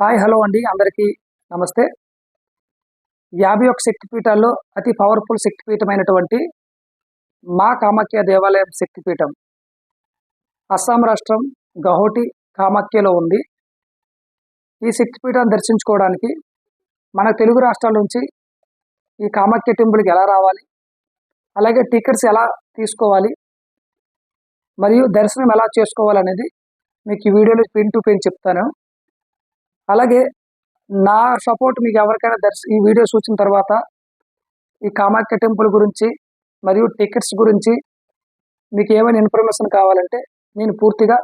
Hi hello అండి. అందరికీ నమస్తే. యాభై ఒక శక్తిపీఠాల్లో అతి పవర్ఫుల్ శక్తిపీఠమైనటువంటి మా కామాఖ్య దేవాలయం శక్తిపీఠం. అస్సాం రాష్ట్రం గౌహటి కామాఖ్యలో ఉంది. ఈ శక్తిపీఠాన్ని దర్శించుకోవడానికి మన తెలుగు రాష్ట్రాల నుంచి ఈ కామాఖ్య టెంపుల్కి ఎలా రావాలి? అలాగే టికెట్స్ ఎలా తీసుకోవాలి? మరియు దర్శనం ఎలా చేసుకోవాలనేది మీకు ఈ వీడియోలో పిన్ టు పిన్ చెప్తాను. అలాగే నా సపోర్ట్ మీకు ఎవరికైనా దర్శ ఈ వీడియో చూసిన తర్వాత ఈ కామాఖ్య టెంపుల్ గురించి మరియు టికెట్స్ గురించి మీకు ఏమైనా ఇన్ఫర్మేషన్ కావాలంటే నేను పూర్తిగా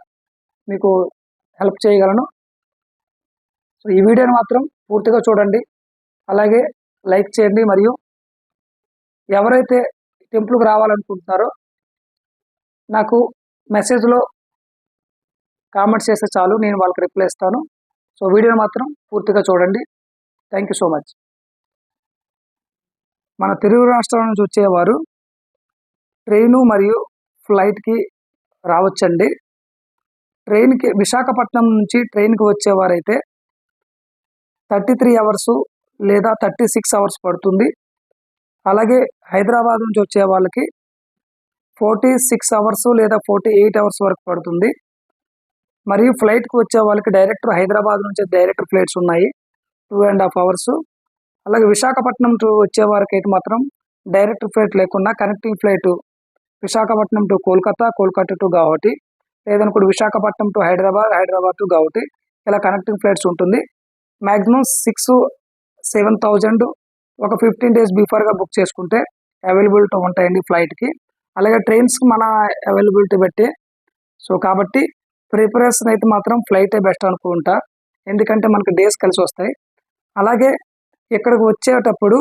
మీకు హెల్ప్ చేయగలను. సో ఈ వీడియోని మాత్రం పూర్తిగా చూడండి. అలాగే లైక్ చేయండి మరియు ఎవరైతే టెంపుల్కి రావాలనుకుంటున్నారో నాకు మెసేజ్లో కామెంట్స్ చేస్తే చాలు నేను వాళ్ళకి రిప్లై ఇస్తాను. సో వీడియోని మాత్రం పూర్తిగా చూడండి. థ్యాంక్ యూ సో మచ్ మన తెలుగు రాష్ట్రాల నుంచి వచ్చేవారు ట్రైను మరియు ఫ్లైట్కి రావచ్చండి. ట్రైన్కి విశాఖపట్నం నుంచి ట్రైన్కి వచ్చేవారైతే థర్టీ త్రీ అవర్స్ లేదా థర్టీ సిక్స్ అవర్స్ పడుతుంది. అలాగే హైదరాబాద్ నుంచి వచ్చే వాళ్ళకి ఫోర్టీ సిక్స్ అవర్స్ లేదా ఫోర్టీ ఎయిట్ అవర్స్ వరకు పడుతుంది. మరియు ఫ్లైట్కి వచ్చే వాళ్ళకి డైరెక్ట్ హైదరాబాద్ నుంచి డైరెక్ట్ ఫ్లైట్స్ ఉన్నాయి. Two and half hours. అలాగే విశాఖపట్నం టు వచ్చే వారికి అయితే మాత్రం డైరెక్ట్ ఫ్లైట్ లేకుండా connecting flight Visakhapatnam to Kolkata Kolkata to Guwahati లేదనుకోండి విశాఖపట్నం టు హైదరాబాద్ హైదరాబాద్ టు గౌహటి ఇలా కనెక్టింగ్ ఫ్లైట్స్ ఉంటుంది. మ్యాక్సిమం సిక్స్ సెవెన్ థౌజండ్ ఒక ఫిఫ్టీన్ డేస్ బిఫోర్గా బుక్ చేసుకుంటే అవైలబిలిటీ ఉంటాయండి ఫ్లైట్కి. అలాగే ట్రైన్స్కి మన అవైలబిలిటీ బట్టి. సో కాబట్టి ప్రిపరేషన్ అయితే మాత్రం ఫ్లైటే బెస్ట్ అనుకుంటా. ఎందుకంటే మనకి డేస్ కలిసి వస్తాయి. అలాగే ఇక్కడికి వచ్చేటప్పుడు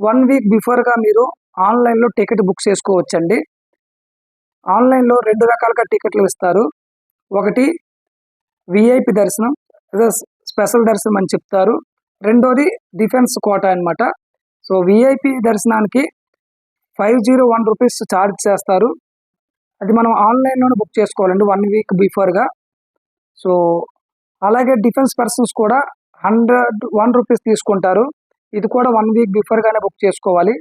వన్ వీక్ బిఫోర్గా మీరు ఆన్లైన్లో టికెట్ బుక్ చేసుకోవచ్చండి. ఆన్లైన్లో రెండు రకాలుగా టికెట్లు ఇస్తారు. ఒకటి విఐపి దర్శనం అదే స్పెషల్ దర్శనం అని చెప్తారు. రెండోది డిఫెన్స్ కోట అనమాట సో విఐపి దర్శనానికి five zero one rupees charge చేస్తారు. అది మనం ఆన్లైన్లోనే బుక్ చేసుకోవాలండి వన్ వీక్ బిఫోర్గా. సో అలాగే డిఫెన్స్ పర్సన్స్ కూడా హండ్రెడ్ వన్ రూపీస్ తీసుకుంటారు. ఇది కూడా వన్ వీక్ బిఫోర్గానే బుక్ చేసుకోవాలి.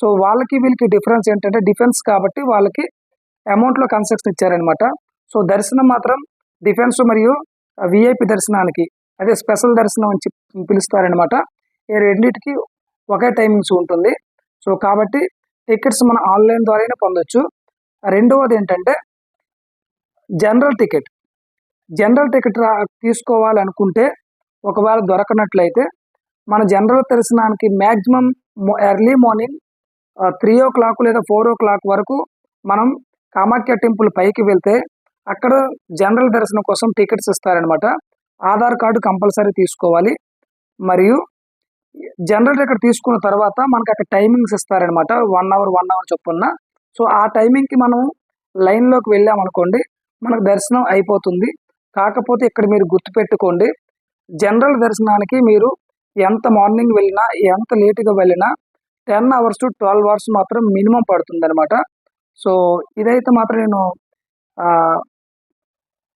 సో వాళ్ళకి వీళ్ళకి డిఫరెన్స్ ఏంటంటే డిఫెన్స్ కాబట్టి వాళ్ళకి అమౌంట్లో కన్సెషన్ ఇచ్చారనమాట. సో దర్శనం మాత్రం డిఫెన్స్ మరియు విఐపి దర్శనానికి అదే స్పెషల్ దర్శనం అని పిలుస్తారనమాట. ఈ రెండింటికి ఒకే టైమింగ్స్ ఉంటుంది. సో కాబట్టి టికెట్స్ మనం ఆన్లైన్ ద్వారానే పొందొచ్చు. రెండవది ఏంటంటే జనరల్ టికెట్. జనరల్ టికెట్ రా తీసుకోవాలనుకుంటే ఒకవేళ దొరకనట్లయితే మన జనరల్ దర్శనానికి maximum early morning three o'clock లేదా ఫోర్ ఓ క్లాక్ వరకు మనం కామాఖ్య టెంపుల్ పైకి వెళ్తే అక్కడ జనరల్ దర్శనం కోసం టికెట్స్ ఇస్తారనమాట ఆధార్ కార్డు కంపల్సరీ తీసుకోవాలి. మరియు జనరల్ టికెట్ తీసుకున్న తర్వాత మనకి అక్కడ టైమింగ్స్ ఇస్తారనమాట వన్ అవర్ వన్ అవర్ చొప్పున. సో ఆ టైమింగ్కి మనం లైన్లోకి వెళ్ళామనుకోండి మనకు దర్శనం అయిపోతుంది. కాకపోతే ఇక్కడ మీరు గుర్తుపెట్టుకోండి జనరల్ దర్శనానికి మీరు ఎంత మార్నింగ్ వెళ్ళినా ఎంత లేటుగా వెళ్ళినా ten hours to twelve hours మాత్రం మినిమం పడుతుంది అనమాట సో ఇదైతే మాత్రం నేను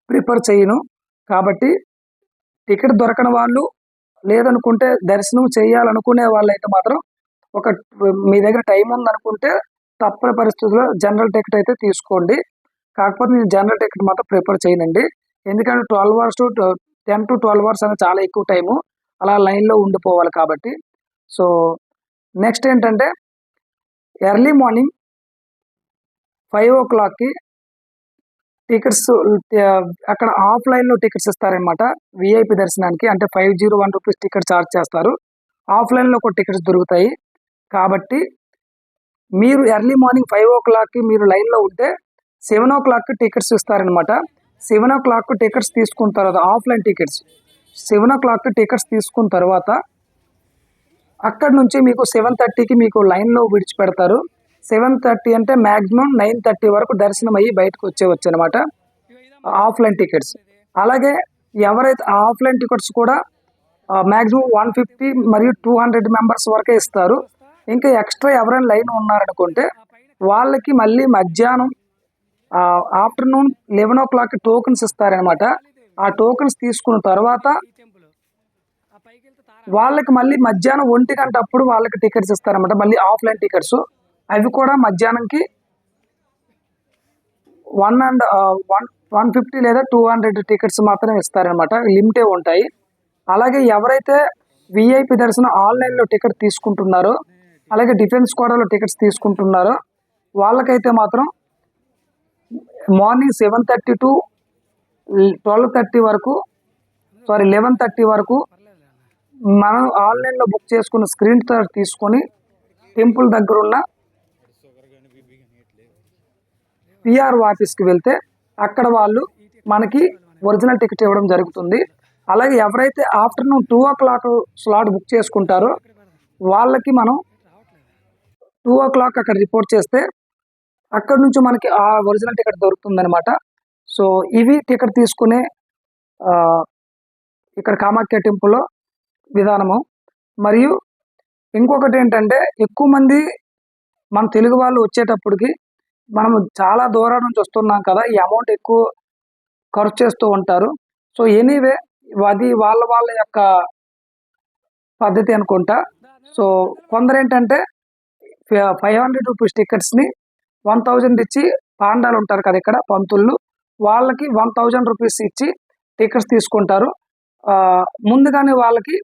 ప్రిఫర్ చేయను. కాబట్టి టికెట్ దొరకని వాళ్ళు లేదనుకుంటే దర్శనం చేయాలనుకునే వాళ్ళు అయితే మాత్రం ఒక మీ దగ్గర టైం ఉందనుకుంటే తప్పని పరిస్థితుల్లో జనరల్ టికెట్ అయితే తీసుకోండి. కాకపోతే నేను జనరల్ టికెట్ మాత్రం ప్రిఫర్ చేయనండి. ఎందుకంటే twelve hours to ten to twelve hours అనేది చాలా ఎక్కువ టైము. అలా లైన్లో ఉండిపోవాలి కాబట్టి. సో నెక్స్ట్ ఏంటంటే ఎర్లీ మార్నింగ్ ఫైవ్ ఓ క్లాక్కి టికెట్స్ అక్కడ ఆఫ్లైన్లో టికెట్స్ ఇస్తారనమాట విఐపి దర్శనానికి. అంటే five zero one rupees ticket charge చేస్తారు. ఆఫ్లైన్లో కూడా టికెట్స్ దొరుకుతాయి. కాబట్టి మీరు ఎర్లీ మార్నింగ్ ఫైవ్ ఓ క్లాక్కి మీరు లైన్లో ఉంటే సెవెన్ ఓ క్లాక్కి టికెట్స్ ఇస్తారనమాట సెవెన్ ఓ క్లాక్ టికెట్స్ తీసుకున్న తర్వాత offline tickets seven o'clock tickets తీసుకున్న తర్వాత అక్కడ నుంచి మీకు సెవెన్ థర్టీకి మీకు లైన్లో విడిచిపెడతారు. సెవెన్ థర్టీ అంటే మ్యాక్సిమం నైన్ థర్టీ వరకు దర్శనం అయ్యి బయటకు వచ్చేవచ్చు అనమాట ఆఫ్లైన్ టికెట్స్ అలాగే ఎవరైతే ఆఫ్లైన్ టికెట్స్ కూడా మ్యాక్సిమం వన్ ఫిఫ్టీ మరియు టూ హండ్రెడ్ మెంబర్స్ వరకే ఇస్తారు. ఇంకా ఎక్స్ట్రా ఎవరైనా లైన్ ఉన్నారనుకుంటే వాళ్ళకి మళ్ళీ మధ్యాహ్నం afternoon eleven o'clock tokens ఇస్తారనమాట. ఆ టోకెన్స్ తీసుకున్న తర్వాత వాళ్ళకి మళ్ళీ మధ్యాహ్నం ఒంటి గంట అప్పుడు వాళ్ళకి టికెట్స్ ఇస్తారన్నమాట మళ్ళీ ఆఫ్లైన్ టికెట్స్. అవి కూడా మధ్యాహ్నంకి one and one one fifty లేదా టూ హండ్రెడ్ టికెట్స్ మాత్రమే ఇస్తారనమాట. లిమిటే ఉంటాయి. అలాగే ఎవరైతే విఐపి దర్శనం ఆన్లైన్లో టికెట్ తీసుకుంటున్నారో అలాగే డిఫెన్స్ కోటాలో టికెట్స్ తీసుకుంటున్నారో. వాళ్ళకైతే మాత్రం morning seven thirty to twelve thirty వరకు సారీ లెవెన్ థర్టీ వరకు మనం ఆన్లైన్లో బుక్ చేసుకున్న స్క్రీన్ షాట్ తీసుకొని టెంపుల్ దగ్గర ఉన్న పిఆర్ఓ ఆఫీస్కి వెళ్తే అక్కడ వాళ్ళు మనకి ఒరిజినల్ టికెట్ ఇవ్వడం జరుగుతుంది. అలాగే ఎవరైతే afternoon two o'clock slot book చేసుకుంటారో వాళ్ళకి మనం టూ ఓ క్లాక్ అక్కడ రిపోర్ట్ చేస్తే అక్కడ నుంచి మనకి ఆ ఒరిజినల్ టికెట్ దొరుకుతుందనమాట సో ఇవి టికెట్ తీసుకునే ఇక్కడ కామాఖ్య టెంపుల్లో విధానము. మరియు ఇంకొకటి ఏంటంటే ఎక్కువ మంది మన తెలుగు వాళ్ళు వచ్చేటప్పటికి మనం చాలా దూరం నుంచి వస్తున్నాం కదా ఈ అమౌంట్ ఎక్కువ ఖర్చు చేస్తూ ఉంటారు. సో ఎనీవే అది వాళ్ళ వాళ్ళ యొక్క పద్ధతి అనుకుంటా. సో కొందరు ఏంటంటే ఫైవ్ హండ్రెడ్ రూపీస్ టికెట్స్ని వన్ థౌజండ్ ఇచ్చి పాండాలు ఉంటారు కదా ఇక్కడ పంతులు వాళ్ళకి వన్ థౌజండ్ రూపీస్ ఇచ్చి టికెట్స్ తీసుకుంటారు. ముందుగానే వాళ్ళకి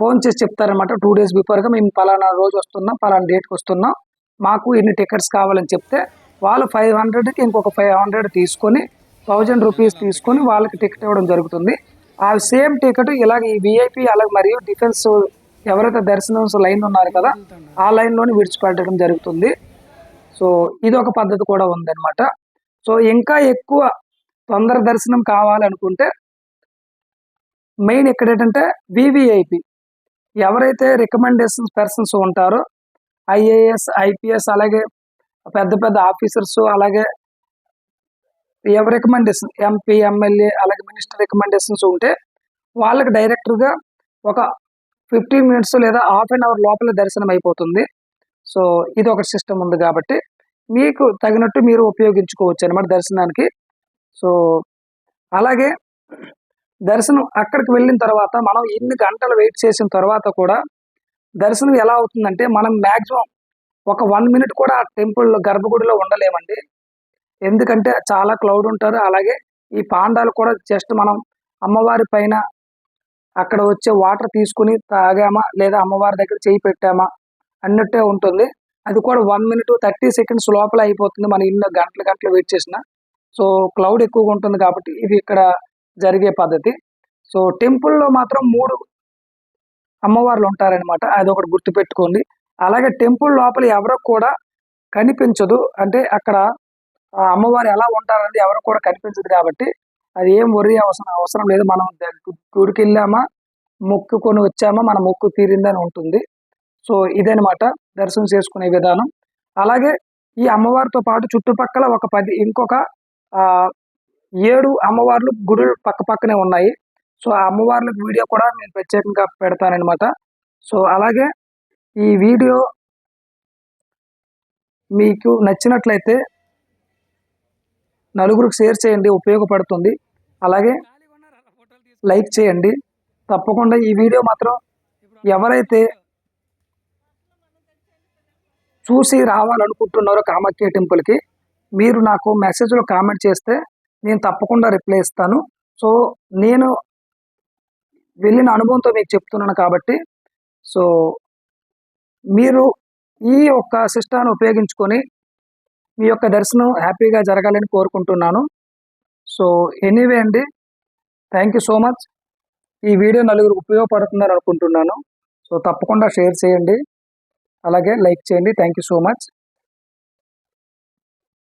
ఫోన్ చేసి చెప్తారనమాట టూ డేస్ బిఫోర్గా మేము పలానా రోజు వస్తున్నాం పలానా డేట్కి వస్తున్నాం మాకు ఇన్ని టికెట్స్ కావాలని చెప్తే వాళ్ళు ఫైవ్ హండ్రెడ్కి ఇంకొక ఫైవ్ హండ్రెడ్ తీసుకొని థౌజండ్ రూపీస్ తీసుకొని వాళ్ళకి టికెట్ ఇవ్వడం జరుగుతుంది. ఆ సేమ్ టికెట్ ఇలాగ ఈ విఐపి అలాగే మరియు డిఫెన్స్ ఎవరైతే దర్శనం లైన్ ఉన్నారు కదా ఆ లైన్లోనే విడిచిపెట్టడం జరుగుతుంది. సో ఇది ఒక పద్ధతి కూడా ఉందన్నమాట. సో ఇంకా ఎక్కువ తొందర దర్శనం కావాలనుకుంటే మెయిన్ ఇక్కడ ఏంటంటే వివిఐపి ఎవరైతే రికమెండేషన్ పర్సన్స్ ఉంటారో ఐఏఎస్ ఐపీఎస్ అలాగే పెద్ద పెద్ద ఆఫీసర్స్ అలాగే ఎవరి రికమెండేషన్ ఎంపీ ఎమ్మెల్యే అలాగే మినిస్టర్ రికమెండేషన్స్ ఉంటే వాళ్ళకి డైరెక్ట్గా ఒక ఫిఫ్టీన్ మినిట్స్ లేదా హాఫ్ అన్ అవర్ లోపల దర్శనం అయిపోతుంది. సో ఇది ఒక సిస్టమ్ ఉంది కాబట్టి మీకు తగినట్టు మీరు ఉపయోగించుకోవచ్చు అనమాట దర్శనానికి. సో అలాగే దర్శనం అక్కడికి వెళ్ళిన తర్వాత మనం ఎన్ని గంటలు వెయిట్ చేసిన తర్వాత కూడా దర్శనం ఎలా అవుతుందంటే మనం మ్యాక్సిమం ఒక వన్ మినిట్ కూడా ఆ టెంపుల్ గర్భగుడిలో ఉండలేమండి. ఎందుకంటే చాలా క్లౌడ్ ఉంటారు. అలాగే ఈ పాండాలు కూడా జస్ట్ మనం అమ్మవారి పైన అక్కడ వచ్చే వాటర్ తీసుకుని తాగామా? లేదా అమ్మవారి దగ్గర చేయి పెట్టామా? అన్నట్టే ఉంటుంది. అది కూడా వన్ మినిట్ థర్టీ సెకండ్స్ లోపల అయిపోతుంది మనం ఇన్ని గంటలు గంటలు వెయిట్ చేసిన. సో క్లౌడ్ ఎక్కువగా ఉంటుంది కాబట్టి ఇది ఇక్కడ జరిగే పద్ధతి. సో టెంపుల్లో మాత్రం మూడు అమ్మవార్లు ఉంటారనమాట అది ఒకటి గుర్తుపెట్టుకోండి. అలాగే టెంపుల్ లోపల ఎవరు కూడా కనిపించదు. అంటే అక్కడ అమ్మవారు ఎలా ఉంటారనేది ఎవరు కూడా కనిపించదు కాబట్టి అది ఏం వరి అవసరం అవసరం లేదు. మనం గుడికి వెళ్ళామా మొక్కుకొని వచ్చామా మన మొక్కు తీరిందని ఉంటుంది. సో ఇదనమాట దర్శనం చేసుకునే విధానం. అలాగే ఈ అమ్మవారితో పాటు చుట్టుపక్కల ఒక పది ఇంకొక ఏడు అమ్మవార్లు గుడులు పక్క పక్కనే ఉన్నాయి. సో ఆ అమ్మవార్లకు వీడియో కూడా నేను ప్రత్యేకంగా పెడతానన్నమాట. సో అలాగే ఈ వీడియో మీకు నచ్చినట్లయితే నలుగురికి షేర్ చేయండి ఉపయోగపడుతుంది. అలాగే లైక్ చేయండి. తప్పకుండా ఈ వీడియో మాత్రం ఎవరైతే చూసి రావాలనుకుంటున్నారో కామాఖ్య టెంపుల్కి మీరు నాకు మెసేజ్లో కామెంట్ చేస్తే నేను తప్పకుండా రిప్లై ఇస్తాను. సో నేను వెళ్ళిన అనుభవంతో మీకు చెప్తున్నాను కాబట్టి సో మీరు ఈ యొక్క సిస్టాన్ని ఉపయోగించుకొని మీ యొక్క దర్శనం హ్యాపీగా జరగాలని కోరుకుంటున్నాను. సో ఎనీవే అండి థ్యాంక్ యూ సో మచ్ ఈ వీడియో నలుగురు ఉపయోగపడుతుందని అనుకుంటున్నాను. సో తప్పకుండా షేర్ చేయండి. అలాగే లైక్ చేయండి. Thank you so much